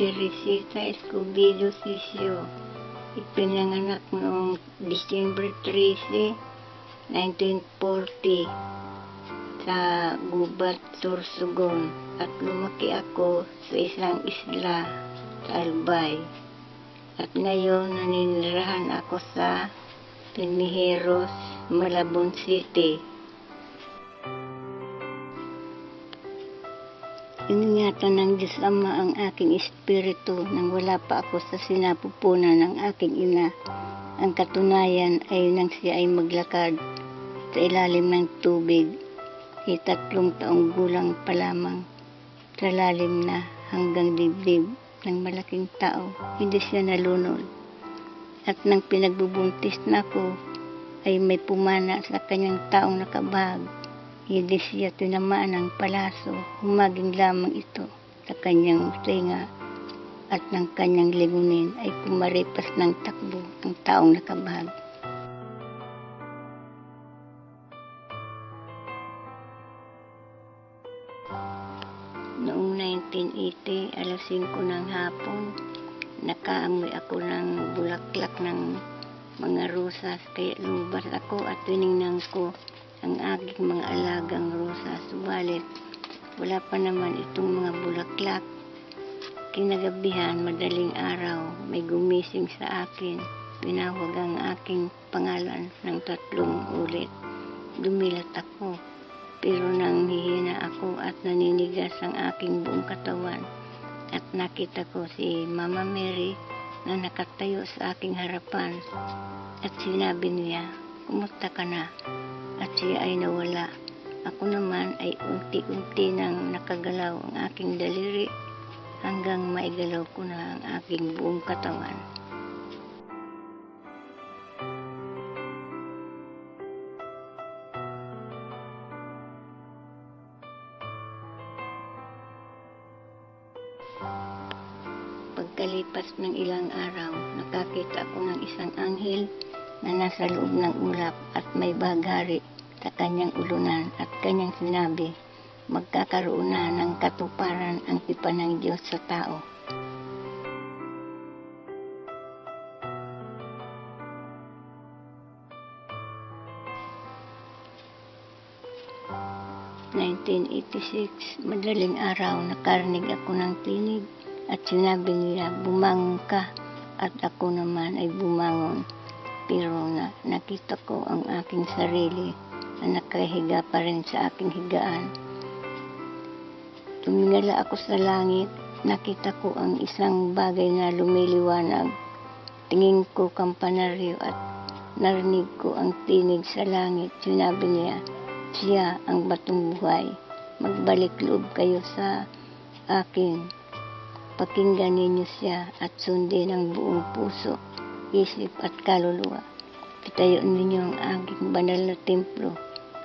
Teresita Escobedo Sisio. Ipinanganak noong December 13, 1940 sa Gubat, Sorsogon at lumaki ako sa isang isla sa Albay. At ngayon naninirahan ako sa Piniheros, Malabon City. Iningatan ng Diyos Ama ang aking espiritu nang wala pa ako sa sinapupunan ng aking ina. Ang katunayan ay nang siya ay maglakad sa ilalim ng tubig. Ay tatlong taong gulang pa lamang sa lalim na hanggang dibdib ng malaking tao. Hindi siya nalunod. At nang pinagbubuntis na ako, ay may pumana sa kanyang taong nakabag hindi siya tinamaan ng palaso, humaging lamang ito sa kanyang tinga at ng kanyang lingunin ay kumaripas ng takbo ang taong nakabag. Noong 1980, alas 5 ng hapon, nakaamoy ako ng bulaklak ng mga rosas kaya lumabas ako at tiningnan ko ang aking mga alagang rosa. Subalit, wala pa naman itong mga bulaklak. Kinagabihan, madaling araw, may gumising sa akin. Pinawag ang aking pangalan ng tatlong ulit. Dumilat ako, pero nang hihina ako at naninigas ang aking buong katawan. At nakita ko si Mama Mary na nakatayo sa aking harapan. At sinabi niya, kumusta ka na? At siya ay nawala. Ako naman ay unti-unti nang nakagalaw ang aking daliri hanggang maigalaw ko na ang aking buong katawan. Pagkalipas ng ilang araw, nakakita ako ng isang anghel na nasa loob ng ulap at may bagari sa kanyang ulunan at kanyang sinabi, magkakaroon na ng katuparan ang tipan ng Diyos sa tao. ...1986, madaling araw, nakarinig ako ng tinig at sinabi niya, bumangon ka at ako naman ay bumangon pero na nakita ko ang aking sarili na nakahiga pa rin sa aking higaan. Tumingala ako sa langit, nakita ko ang isang bagay na lumiliwanag. Tingin ko kampanaryo at narinig ko ang tinig sa langit. Sinabi niya, siya ang batong buhay. Magbalik loob kayo sa akin. Pakinggan ninyo siya at sundin ang buong puso isip at kaluluwa. Itayo ninyo ang aking banal na templo,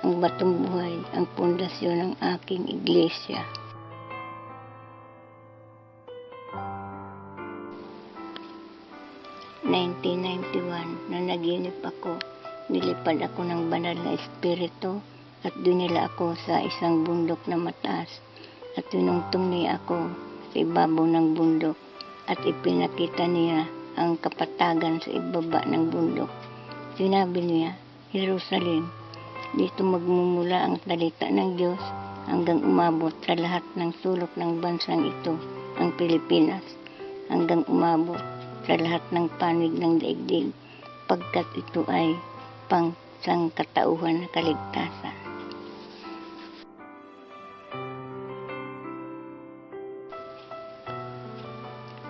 ang batong buhay, ang pundasyon ng aking iglesia. ...1991, na naginip ako, nilipad ako ng banal na espiritu at dinila ako sa isang bundok na mataas at tinungtong niya ako sa ibabaw ng bundok at ipinakita niya ang kapatagan sa ibaba ng bundok. Sinabi niya, Jerusalem, dito magmumula ang talita ng Diyos hanggang umabot sa lahat ng sulok ng bansang ito, ang Pilipinas, hanggang umabot sa lahat ng panig ng daigdig, pagkat ito ay pang sangkatauhan na kaligtasan.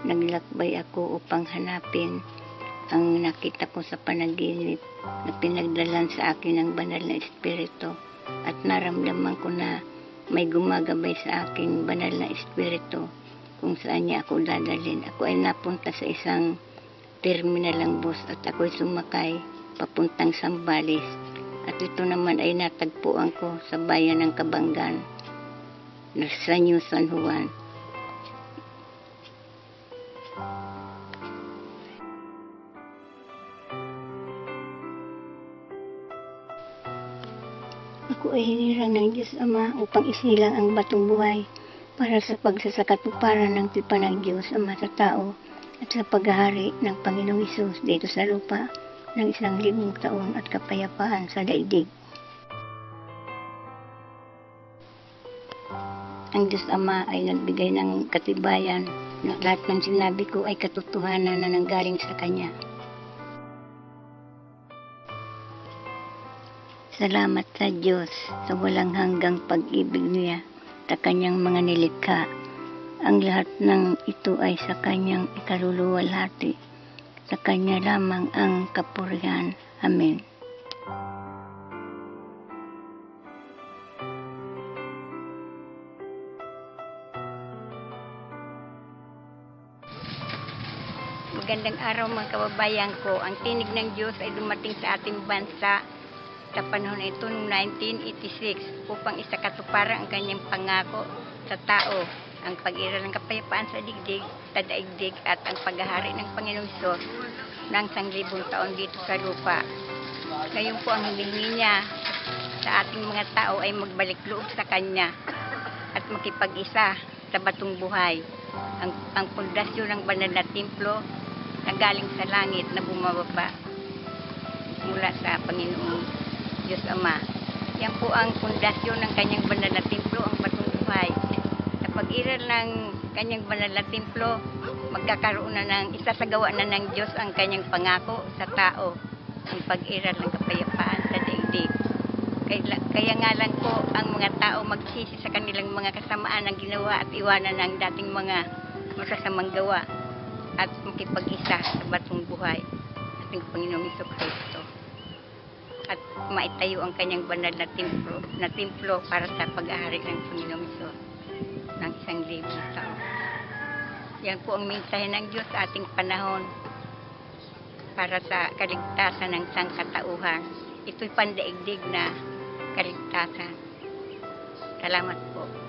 naglakbay ako upang hanapin ang nakita ko sa panaginip na pinagdalan sa akin ng banal na espiritu at naramdaman ko na may gumagabay sa aking banal na espiritu kung saan niya ako dadalhin. Ako ay napunta sa isang terminal ng bus at ako'y sumakay papuntang Sambales at ito naman ay natagpuan ko sa bayan ng Kabanggan na sa New San Juan Ako ay hinirang ng Diyos Ama upang isilang ang batong buhay para sa pagsasakatuparan ng tipan ng Diyos ang sa tao at sa paghahari ng Panginoong Isus dito sa lupa ng isang libong taon at kapayapaan sa daigdig. Ang Diyos Ama ay nagbigay ng katibayan na lahat ng sinabi ko ay katotohanan na nanggaling sa Kanya. Salamat sa Diyos sa walang hanggang pag-ibig niya sa Kanyang mga nilikha. Ang lahat ng ito ay sa Kanyang ikaluluwalhati. Sa Kanya lamang ang kapurihan. Amen. Magandang araw mga kababayan ko. Ang tinig ng Diyos ay dumating sa ating bansa sa panahon na ito noong 1986 upang isakatuparan ang kanyang pangako sa tao, ang pag-iral ng kapayapaan sa digdig, sa daigdig at ang paghahari ng Panginoong Isos ng sanglibong taon dito sa lupa. Ngayon po ang hilingi niya sa ating mga tao ay magbalik loob sa Kanya at makipag-isa sa batong buhay. Ang, ang pundasyon ng banal na templo na galing sa langit na bumababa mula sa Panginoong Diyos Ama. Yan po ang pundasyon ng kanyang banal na templo, ang batong buhay. Sa pag-iral ng kanyang banal na templo, magkakaroon na ng, isasagawa na ng Diyos ang kanyang pangako sa tao, ang pag-iral ng kapayapaan sa daigdig. Kaya, kaya nga lang po ang mga tao magsisi sa kanilang mga kasamaan ng ginawa at iwanan ng dating mga masasamang gawa at makipag-isa sa batong buhay ating Panginoong Iso Kristo maitayo ang kanyang banal na templo, na templo para sa pag-ahari ng Panginoong Iso ng isang libong taon. Yan po ang mensahe ng Diyos sa ating panahon para sa kaligtasan ng sangkatauhan. Ito'y pandaigdig na kaligtasan. Salamat po.